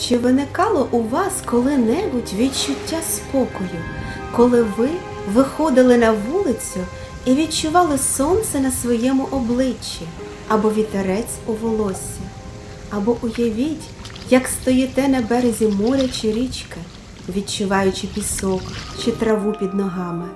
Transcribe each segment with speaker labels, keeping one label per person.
Speaker 1: Чи виникало у вас коли-небудь відчуття спокою, коли ви виходили на вулицю і відчували сонце на своєму обличчі або вітерець у волосі? Або уявіть, як стоїте на березі моря чи річки, відчуваючи пісок чи траву під ногами,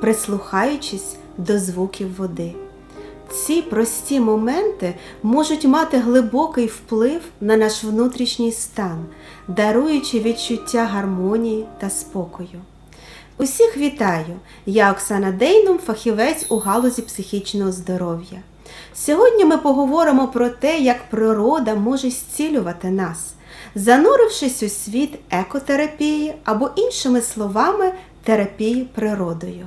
Speaker 1: прислухаючись до звуків води. Ці прості моменти можуть мати глибокий вплив на наш внутрішній стан, даруючи відчуття гармонії та спокою. Усіх вітаю! Я Оксана Дейнум, фахівець у галузі психічного здоров'я. Сьогодні ми поговоримо про те, як природа може зцілювати нас, занурившись у світ екотерапії або, іншими словами, терапії природою.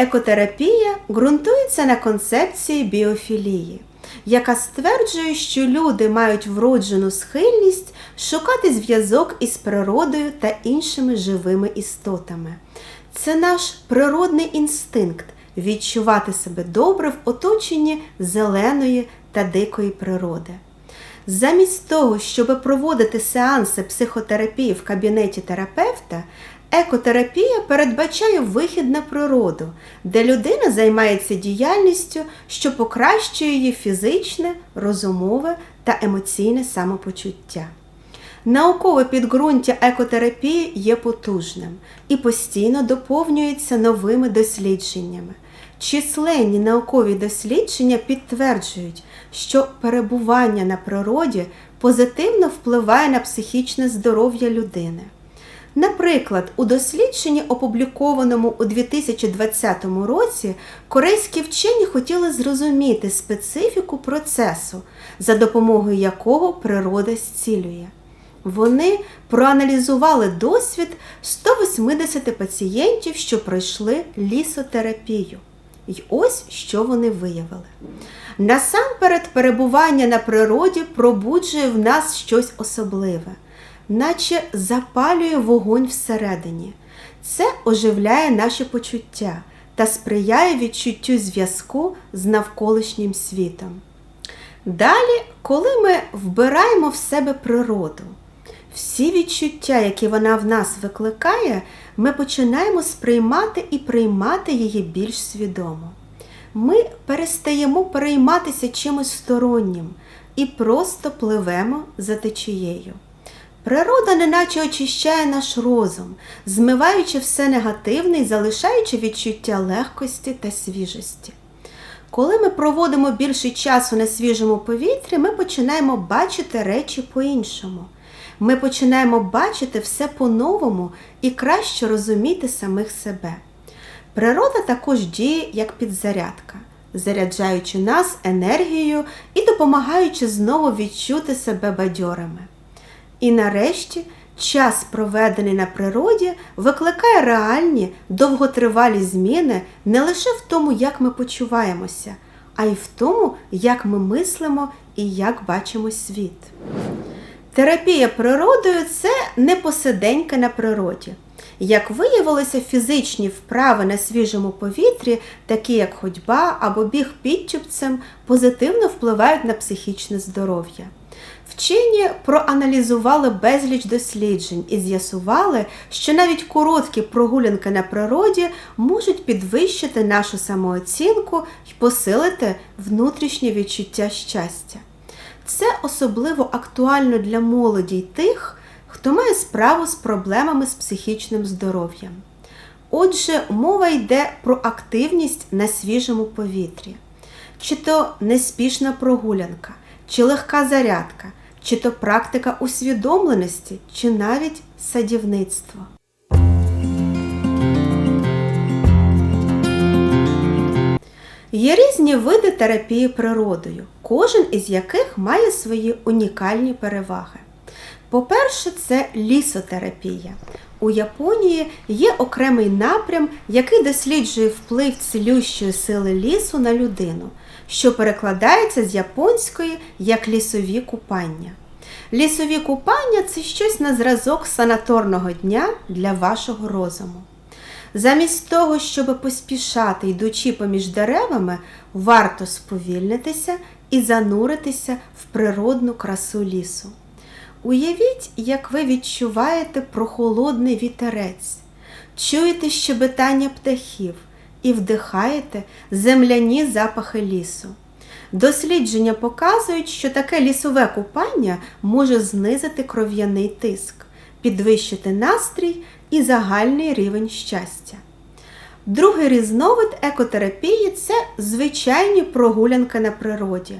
Speaker 1: Екотерапія ґрунтується на концепції біофілії, яка стверджує, що люди мають вроджену схильність шукати зв'язок із природою та іншими живими істотами. Це наш природний інстинкт відчувати себе добре в оточенні зеленої та дикої природи. Замість того, щоб проводити сеанси психотерапії в кабінеті терапевта, екотерапія передбачає вихід на природу, де людина займається діяльністю, що покращує її фізичне, розумове та емоційне самопочуття. Наукове підґрунтя екотерапії є потужним і постійно доповнюється новими дослідженнями. Численні наукові дослідження підтверджують, що перебування на природі позитивно впливає на психічне здоров'я людини. Наприклад, у дослідженні, опублікованому у 2020 році, корейські вчені хотіли зрозуміти специфіку процесу, за допомогою якого природа зцілює. Вони проаналізували досвід 180 пацієнтів, що пройшли лісотерапію. І ось що вони виявили. Насамперед, перебування на природі пробуджує в нас щось особливе, наче запалює вогонь всередині. Це оживляє наші почуття та сприяє відчуттю зв'язку з навколишнім світом. Далі, коли ми вбираємо в себе природу, всі відчуття, які вона в нас викликає, ми починаємо сприймати і приймати її більш свідомо. Ми перестаємо перейматися чимось стороннім і просто пливемо за течією. Природа неначе очищає наш розум, змиваючи все негативне і залишаючи відчуття легкості та свіжості. Коли ми проводимо більше часу на свіжому повітрі, ми починаємо бачити речі по-іншому. Ми починаємо бачити все по-новому і краще розуміти самих себе. Природа також діє як підзарядка, заряджаючи нас енергією і допомагаючи знову відчути себе бадьорими. І нарешті час, проведений на природі, викликає реальні довготривалі зміни не лише в тому, як ми почуваємося, а й в тому, як ми мислимо і як бачимо світ. Терапія природою це не посиденьки на природі. Як виявилося, фізичні вправи на свіжому повітрі, такі як ходьба або біг підчіпцем, позитивно впливають на психічне здоров'я. Вчені проаналізували безліч досліджень і з'ясували, що навіть короткі прогулянки на природі можуть підвищити нашу самооцінку і посилити внутрішнє відчуття щастя. Це особливо актуально для молоді й тих, хто має справу з проблемами з психічним здоров'ям. Отже, мова йде про активність на свіжому повітрі, чи то неспішна прогулянка, чи легка зарядка, чи то практика усвідомленості, чи навіть садівництво. Є різні види терапії природою, кожен із яких має свої унікальні переваги. По-перше, це лісотерапія. У Японії є окремий напрям, який досліджує вплив цілющої сили лісу на людину, що перекладається з японської як лісові купання. Лісові купання це щось на зразок санаторного дня для вашого розуму. Замість того, щоб поспішати, йдучи поміж деревами, варто сповільнитися і зануритися в природну красу лісу. Уявіть, як ви відчуваєте прохолодний вітерець, чуєте щебетання птахів і вдихаєте земляні запахи лісу. Дослідження показують, що таке лісове купання може знизити кров'яний тиск, підвищити настрій і загальний рівень щастя. Другий різновид екотерапії це звичайні прогулянки на природі.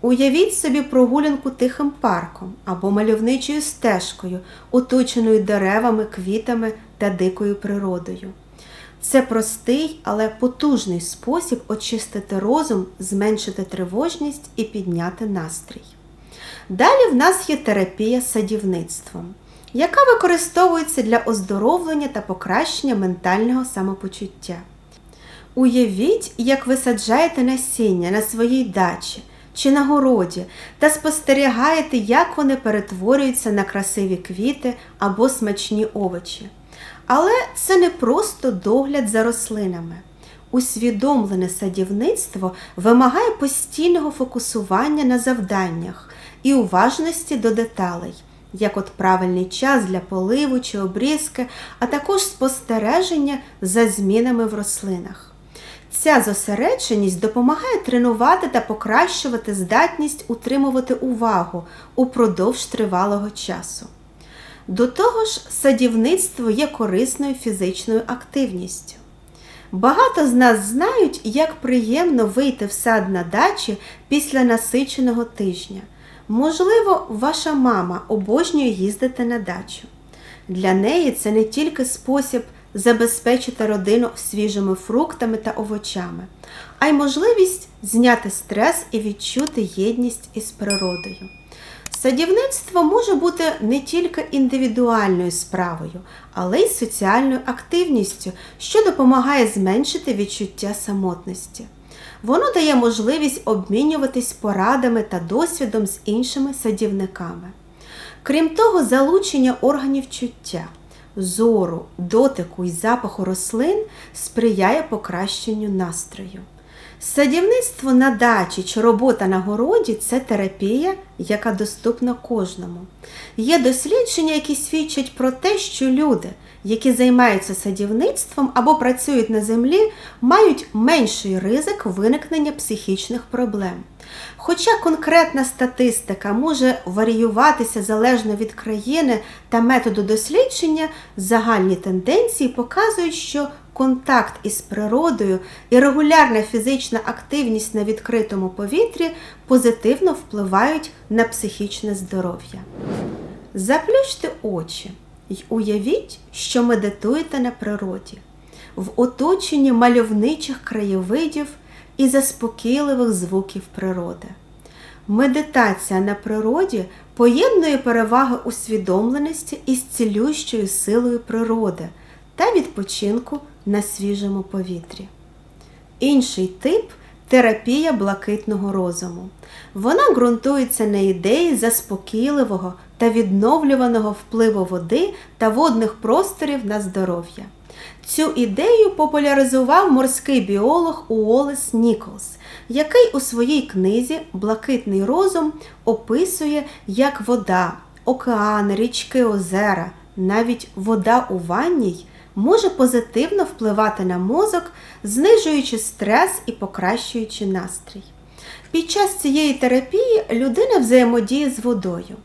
Speaker 1: Уявіть собі прогулянку тихим парком або мальовничою стежкою, оточеною деревами, квітами та дикою природою. Це простий, але потужний спосіб очистити розум, зменшити тривожність і підняти настрій. Далі в нас є терапія садівництвом, яка використовується для оздоровлення та покращення ментального самопочуття. Уявіть, як ви саджаєте насіння на своїй дачі чи на городі та спостерігаєте, як вони перетворюються на красиві квіти або смачні овочі. Але це не просто догляд за рослинами. Усвідомлене садівництво вимагає постійного фокусування на завданнях і уважності до деталей, як от правильний час для поливу чи обрізки, а також спостереження за змінами в рослинах. Ця зосередженість допомагає тренувати та покращувати здатність утримувати увагу упродовж тривалого часу. До того ж, садівництво є корисною фізичною активністю. Багато з нас знають, як приємно вийти в сад на дачі після насиченого тижня. Можливо, ваша мама обожнює їздити на дачу. Для неї це не тільки спосіб забезпечити родину свіжими фруктами та овочами, а й можливість зняти стрес і відчути єдність із природою. Садівництво може бути не тільки індивідуальною справою, але й соціальною активністю, що допомагає зменшити відчуття самотності. Воно дає можливість обмінюватись порадами та досвідом з іншими садівниками. Крім того, залучення органів чуття, зору, дотику і запаху рослин сприяє покращенню настрою. Садівництво на дачі чи робота на городі це терапія, яка доступна кожному. Є дослідження, які свідчать про те, що люди, які займаються садівництвом або працюють на землі, мають менший ризик виникнення психічних проблем. Хоча конкретна статистика може варіюватися залежно від країни та методу дослідження, загальні тенденції показують, що контакт із природою і регулярна фізична активність на відкритому повітрі позитивно впливають на психічне здоров'я. Заплющте очі і уявіть, що медитуєте на природі, в оточенні мальовничих краєвидів і заспокійливих звуків природи. Медитація на природі поєднує переваги усвідомленості із цілющою силою природи та відпочинку на свіжому повітрі. Інший тип терапія блакитного розуму. Вона ґрунтується на ідеї заспокійливого та відновлюваного впливу води та водних просторів на здоров'я. Цю ідею популяризував морський біолог Уоллес Ніколс, який у своїй книзі Блакитний розум описує, як вода, океани, річки, озера, навіть вода у ванній може позитивно впливати на мозок, знижуючи стрес і покращуючи настрій. Під час цієї терапії людина взаємодіє з водою.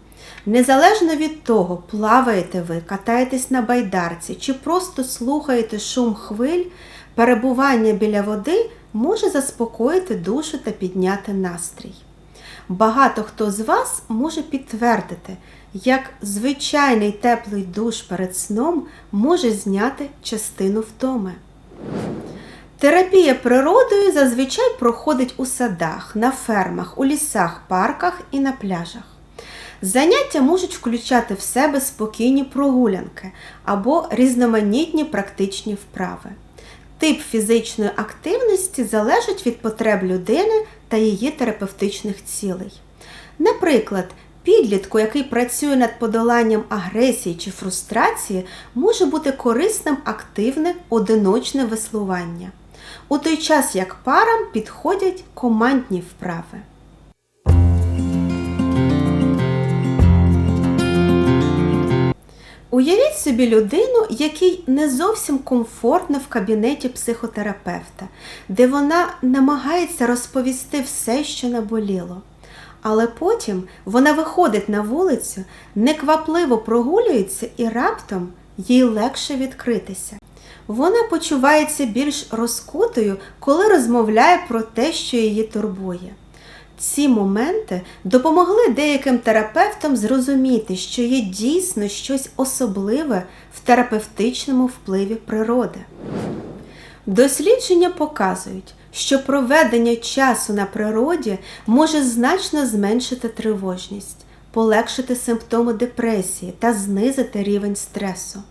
Speaker 1: Незалежно від того, плаваєте ви, катаєтесь на байдарці чи просто слухаєте шум хвиль, перебування біля води може заспокоїти душу та підняти настрій. Багато хто з вас може підтвердити, як звичайний теплий душ перед сном може зняти частину втоми. Терапія природою зазвичай проходить у садах, на фермах, у лісах, парках і на пляжах. Заняття можуть включати в себе спокійні прогулянки або різноманітні практичні вправи. Тип фізичної активності залежить від потреб людини та її терапевтичних цілей. Наприклад, Підлітку, який працює над подоланням агресії чи фрустрації, може бути корисним активне одиночне веслування. У той час як парам підходять командні вправи. Уявіть собі людину, якій не зовсім комфортно в кабінеті психотерапевта, де вона намагається розповісти все, що наболіло. Але потім вона виходить на вулицю, неквапливо прогулюється і раптом їй легше відкритися. Вона почувається більш розкутою, коли розмовляє про те, що її турбує. Ці моменти допомогли деяким терапевтам зрозуміти, що є дійсно щось особливе в терапевтичному впливі природи. Дослідження показують, що проведення часу на природі може значно зменшити тривожність, полегшити симптоми депресії та знизити рівень стресу.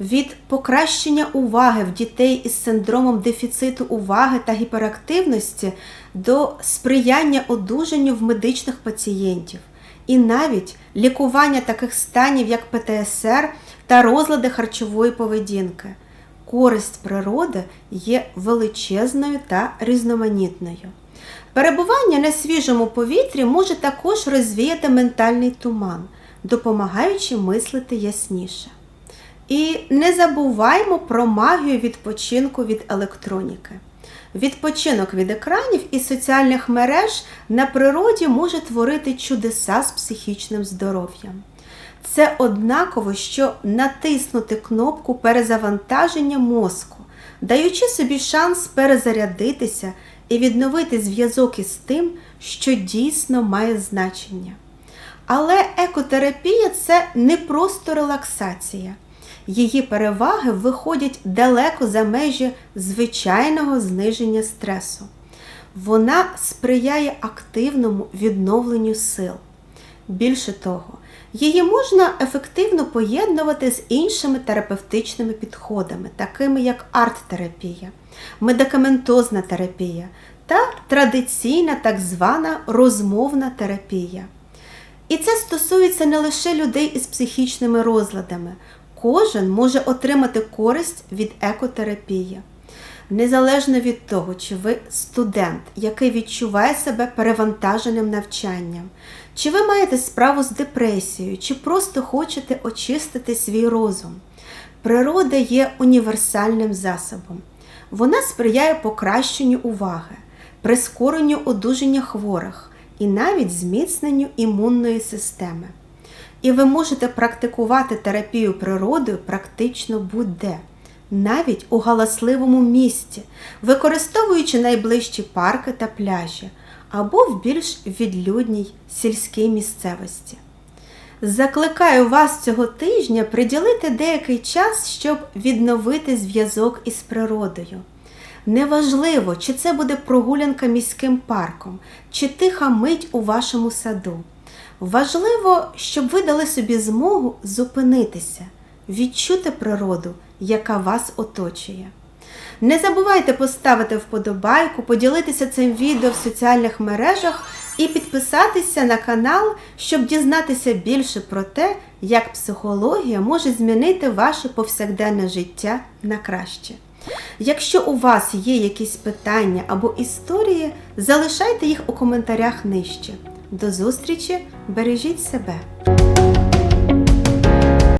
Speaker 1: Від покращення уваги в дітей із синдромом дефіциту уваги та гіперактивності до сприяння одужанню в медичних пацієнтів, і навіть лікування таких станів, як ПТСР та розлади харчової поведінки. Користь природи є величезною та різноманітною. Перебування на свіжому повітрі може також розвіяти ментальний туман, допомагаючи мислити ясніше. І не забуваймо про магію відпочинку від електроніки. Відпочинок від екранів і соціальних мереж на природі може творити чудеса з психічним здоров'ям. Це однаково, що натиснути кнопку перезавантаження мозку, даючи собі шанс перезарядитися і відновити зв'язок із тим, що дійсно має значення. Але екотерапія це не просто релаксація. Її переваги виходять далеко за межі звичайного зниження стресу. Вона сприяє активному відновленню сил. Більше того, її можна ефективно поєднувати з іншими терапевтичними підходами, такими як арт-терапія, медикаментозна терапія та традиційна так звана розмовна терапія. І це стосується не лише людей із психічними розладами. Кожен може отримати користь від екотерапії. Незалежно від того, чи ви студент, який відчуває себе перевантаженим навчанням, чи ви маєте справу з депресією, чи просто хочете очистити свій розум. Природа є універсальним засобом. Вона сприяє покращенню уваги, прискоренню одужання хворих і навіть зміцненню імунної системи. І ви можете практикувати терапію природою практично будь-де, навіть у галасливому місті, використовуючи найближчі парки та пляжі або в більш відлюдній сільській місцевості. Закликаю вас цього тижня приділити деякий час, щоб відновити зв'язок із природою. Неважливо, чи це буде прогулянка міським парком, чи тиха мить у вашому саду. Важливо, щоб ви дали собі змогу зупинитися, відчути природу, яка вас оточує. Не забувайте поставити вподобайку, поділитися цим відео в соціальних мережах і підписатися на канал, щоб дізнатися більше про те, як психологія може змінити ваше повсякденне життя на краще. Якщо у вас є якісь питання або історії, залишайте їх у коментарях нижче. До зустрічі, бережіть себе!